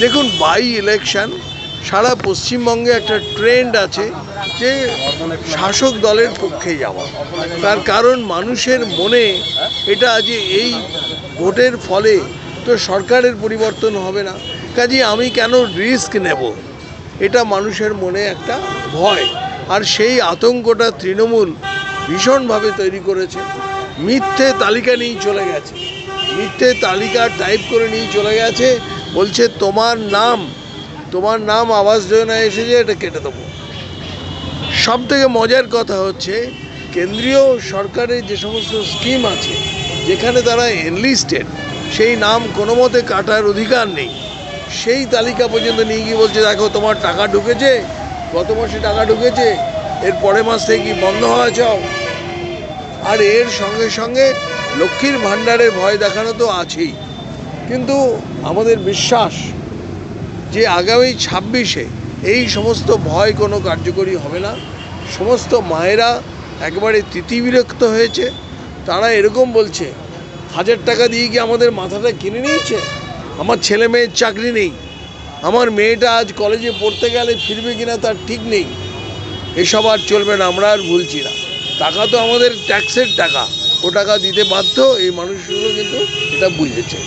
দেখুন by election সারা পশ্চিমবঙ্গে একটা ট্রেন্ড আছে যে শাসক দলের পক্ষে যাওয়া। তার কারণ মানুষের মনে এটা যে এই ভোটের ফলে তো সরকারের পরিবর্তন হবে না। কাজে আমি কেন রিস্ক নেব? এটা মানুষের মনে একটা ভয়। আর সেই আতঙ্কটা তৃণমূল ভীষণভাবে তৈরি করেছে। মিথ্যে তালিকা নিয়েই চলে গেছে। মিথ্যে তালিকা টাইপ করে নিয়ে চলে গেছে। বলছে, তোমার নাম তোমার নাম আবাস যোজনায় এসেছে এটা কেটে দেবো। সব থেকে মজার কথা হচ্ছে, কেন্দ্রীয় সরকারের যে সমস্ত স্কিম আছে, যেখানে তারা এনলিস্টেড সেই নাম কোনো মতে কাটার অধিকার নেই। সেই তালিকা পর্যন্ত নিয়ে গিয়ে বলছে, দেখো, তোমার টাকা ঢুকেছে, গত মাসে টাকা ঢুকেছে, এর পরের মাস থেকে কি বন্ধ হওয়া চাও? আর এর সঙ্গে সঙ্গে লক্ষ্মীর ভাণ্ডারের ভয় দেখানো তো আছেই। কিন্তু আমাদের বিশ্বাস যে আগামী ছাব্বিশে এই সমস্ত ভয় কোনো কার্যকরী হবে না। সমস্ত মায়েরা একবারে তিতিবিরক্ত হয়েছে। তারা এরকম বলছে, হাজার টাকা দিয়ে কি আমাদের মাথাটা কিনে নিয়েছে? আমার ছেলে মেয়ের চাকরি নেই। আমার মেয়েটা আজ কলেজে পড়তে গেলে ফিরবে কিনা তার ঠিক নেই। এসব আর চলবে না, আমরা আর ভুলছি না। টাকা তো আমাদের ট্যাক্সের টাকা। ও টাকা দিতে বাধ্য, এই মানুষগুলো কিন্তু এটা বুঝেছে।